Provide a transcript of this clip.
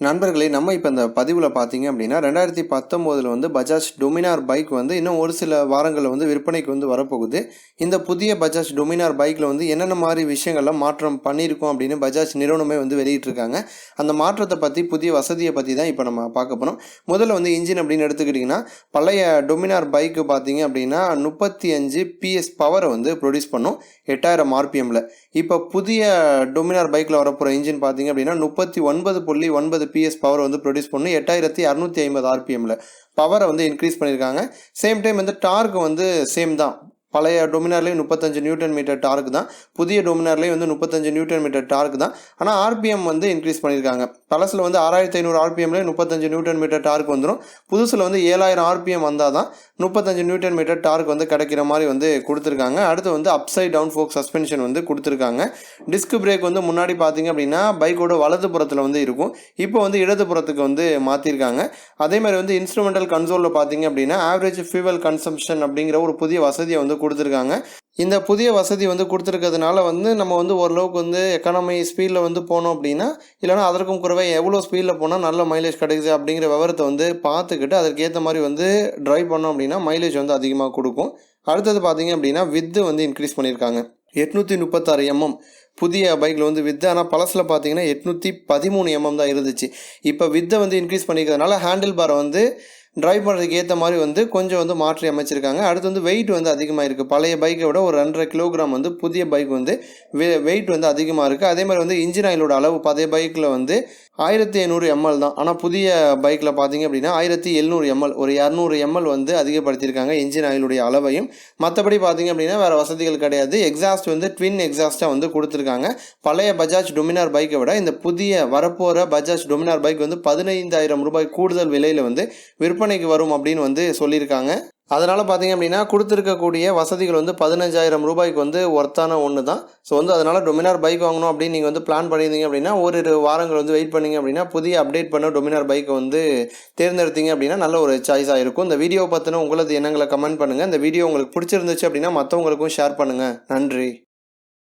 நண்பர்களே நம்ம இப்போ இந்த பதிவில் பார்த்தீங்க அப்படின்னா ரெண்டாயிரத்தி பத்தொம்போதில் வந்து பஜாஜ் டொமினார் பைக் வந்து இன்னும் ஒரு சில வாரங்களில் வந்து விற்பனைக்கு வந்து வரப்போகுது. இந்த புதிய பஜாஜ் டொமினார் பைக்கில் வந்து என்னென்ன மாதிரி விஷயங்கள்லாம் மாற்றம் பண்ணியிருக்கோம் அப்படின்னு பஜாஜ் நிறுவனமே வந்து வெளியிட்டிருக்காங்க. அந்த மாற்றத்தை பற்றி புதிய வசதியை பற்றி தான் இப்போ நம்ம பார்க்க போகிறோம் முதல்ல வந்து இன்ஜின் அப்படின்னு எடுத்துக்கிட்டிங்கன்னா பழைய டொமினார் பைக்கு பார்த்தீங்க அப்படின்னா முப்பத்தி அஞ்சு பிஎஸ் பவரை வந்து ப்ரொடியூஸ் பண்ணும் எட்டாயிரம் ஆர்பிஎம்மில் இப்போ புதிய டொமினார் பைக்கில் வரப்போகிற இன்ஜின் பார்த்தீங்க அப்படின்னா முப்பத்தி ஒன்பது புள்ளி ஒன்பது பிஎஸ் பவர் வந்து ப்ரொடியூஸ் பண்ணும் எட்டாயிரத்தி அறுநூற்றி ஐம்பது ஆர்பிஎம்மில் பவரை வந்து இன்க்ரீஸ் பண்ணியிருக்காங்க சேம் டைம் வந்து டார்க் வந்து சேம் தான். பழைய டொமினார்லேயும் முப்பத்தஞ்சு நியூட்டன் மீட்டர் டார்க் தான். புதிய டொமினார்லேயும் வந்து முப்பத்தஞ்சு நியூட்டன் மீட்டர் டார்க் தான். ஆனால் ஆர்பிஎம் வந்து இன்க்ரீஸ் பண்ணியிருக்காங்க. பழசில் வந்து ஆறாயிரத்தி ஐநூறு ஆர்பிஎம்லேயே முப்பத்தஞ்சு நியூட்டன் மீட்டர் டார்க் வந்துடும் புதுசில் வந்து ஏழாயிரம் ஆர்பிஎம் வந்தால் தான் முப்பத்தஞ்சு நியூட்டன் மீட்டர் டார்க் வந்து கிடைக்கிற மாதிரி வந்து கொடுத்துருக்காங்க. அடுத்து வந்து அப்சைட் டவுன் ஃபோக் சஸ்பென்ஷன் வந்து கொடுத்துருக்காங்க. டிஸ்க் பிரேக் வந்து முன்னாடி பார்த்தீங்க அப்படின்னா பைக்கோட வலது புறத்தில் வந்து இருக்கும். இப்போ வந்து இடது புறத்துக்கு வந்து மாற்றிருக்காங்க அதே மாதிரி வந்து இன்ஸ்ட்ருமெண்டல் கன்சோலில் பார்த்தீங்க அப்படின்னா ஆவரேஜ் ஃபியூவல் கன்சம்ஷன் அப்படிங்கிற ஒரு புதிய வசதியை வந்து கொடுத்துருக்காங்க. இந்த புதிய வசதி வந்து கொடுத்துருக்கிறதுனால வந்து நம்ம வந்து ஓரளவுக்கு வந்து எக்கானமி ஸ்பீடில் வந்து போனோம் அப்படின்னா இல்லைனா அதற்கும் குறைவாக எவ்வளோ ஸ்பீடில் போனால் நல்ல மைலேஜ் கிடைக்குது அப்படிங்கிற விவரத்தை வந்து பார்த்துக்கிட்டு அதுக்கேற்ற மாதிரி வந்து ட்ரைவ் பண்ணோம் அப்படின்னா மைலேஜ் வந்து அதிகமாக கொடுக்கும். அடுத்தது பார்த்தீங்க அப்படின்னா வித்து வந்து இன்க்ரீஸ் பண்ணியிருக்காங்க. எட்நூற்றி முப்பத்தாறு எம்எம் புதிய பைக்கில் வந்து வித்து ஆனால் பழசில் பார்த்தீங்கன்னா எட்நூற்றி பதிமூணு எம்எம் தான் இருந்துச்சு. இப்போ வித்தை வந்து இன்க்ரீஸ் பண்ணிக்கிறதுனால ஹேண்டில் பாரை வந்து டிரைவ் பண்ணுறதுக்கு ஏற்ற மாதிரி வந்து கொஞ்சம் வந்து மாற்றி அமைச்சிருக்காங்க. அடுத்து வந்து வெயிட் வந்து அதிகமாக இருக்குது பழைய பைக்கை விட ஒரு ரெண்டரை கிலோகிராம் வந்து புதிய பைக் வந்து வெ வெயிட் வந்து அதிகமாக இருக்குது அதே மாதிரி வந்து இன்ஜின் ஆயிலோட அளவு பழைய பைக்கில் வந்து ஆயிரத்தி ஐநூறு எம்எல் தான். ஆனால் புதிய பைக்கில் பார்த்தீங்க அப்படின்னா ஆயிரத்தி எழுநூறு எம்எல் ஒரு இரநூறு எம்எல் வந்து அதிகப்படுத்தியிருக்காங்க இன்ஜின் ஆயிலுடைய அளவையும். மற்றபடி பார்த்தீங்க அப்படின்னா வேறு வசதிகள் கிடையாது. எக்ஸாஸ்ட் வந்து ட்வின் எக்ஸாஸ்ட்டாக வந்து கொடுத்துருக்காங்க. பழைய பஜாஜ் டொமினார் பைக்கை விட இந்த புதிய வரப்போகிற பஜாஜ் டொமினார் பைக் வந்து பதினைந்தாயிரம் ரூபாய் கூடுதல் விலையில் வந்து விற்பனைக்கு வரும் அப்படின்னு வந்து சொல்லியிருக்காங்க. அதனால் பார்த்தீங்க அப்படின்னா கொடுத்துருக்கக்கூடிய வசதிகள் வந்து பதினஞ்சாயிரம் ரூபாய்க்கு வந்து ஒர்த்தான ஒன்று தான். ஸோ வந்து அதனால் டொமினார் பைக் வாங்கணும் அப்படின்னு நீங்கள் வந்து பிளான் பண்ணியிருந்தீங்க அப்படின்னா ஒரு வாரங்கள் வந்து வெயிட் பண்ணீங்க அப்படின்னா புதிய அப்டேட் பண்ண டொமினார் பைக்கை வந்து தேர்ந்தெடுத்தீங்க அப்படின்னா நல்ல ஒரு சாய்ஸாக இருக்கும். இந்த வீடியோ பற்றின உங்களது எண்ணங்களை கமெண்ட் பண்ணுங்கள் இந்த வீடியோ உங்களுக்கு பிடிச்சிருந்துச்சு அப்படின்னா மற்றவங்களுக்கும் ஷேர் பண்ணுங்கள் நன்றி.